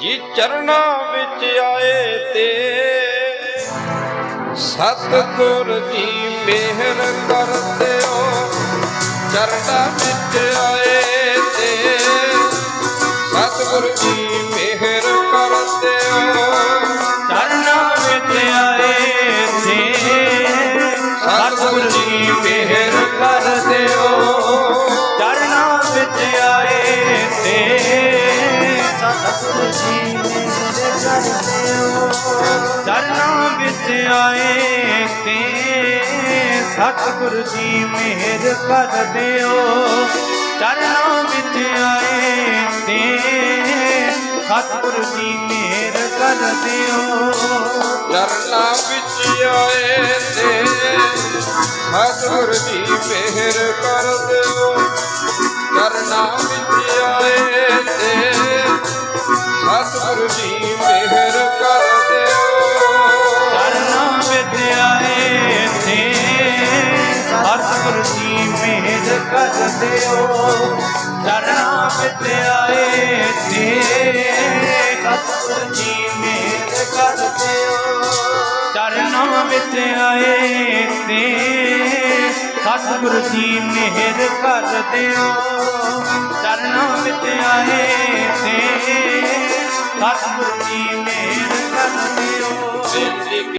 ਜੀ ਚਰਨਾਂ ਵਿੱਚ ਆਏ ਤੇ ਸਤਿਗੁਰ ਜੀ ਮਿਹਰ ਕਰਦਿਓ ਚਰਨਾਂ ਵਿੱਚ ਆਏ ਤੇ ਚਰਨਾਂ ਵਿੱਚ ਆਏ ਤੇ ਸਤਿਗੁਰ ਜੀ ਮਿਹਰ ਕਰ ਦਿਓ ਚਰਨਾਂ ਵਿੱਚ ਆਏ ਤੇ ਸਤਿਗੁਰ ਜੀ ਮਿਹਰ ਕਰ ਦਿਓ ਚਰਨਾਂ ਵਿੱਚ ਆਏ ਤੇ ਸਤਿਗੁਰ ਜੀ ਮਿਹਰ ਕਰ ਦਿਓ ਸਤਿਗੁਰ ਜੀ ਮਿਹਰ ਕਰ ਦਿਓ। ਚਰਨਾਂ ਵਿੱਚ ਆਏ ਤੇ ਸਤਿਗੁਰ ਜੀ ਮਿਹਰ ਕਰ ਦਿਓ। ਚਰਨਾਂ ਵਿੱਚ ਆਏ ਤੇ ਸਤਿਗੁਰ ਜੀ ਮਿਹਰ ਕਰ ਦਿਓ। ਚਰਨਾ ਵਿੱਚ ਆਏ ਤੇ ਸਤਿਗੁਰ ਜੀ ਮਿਹਰ ਕਰ ਦਿਓ।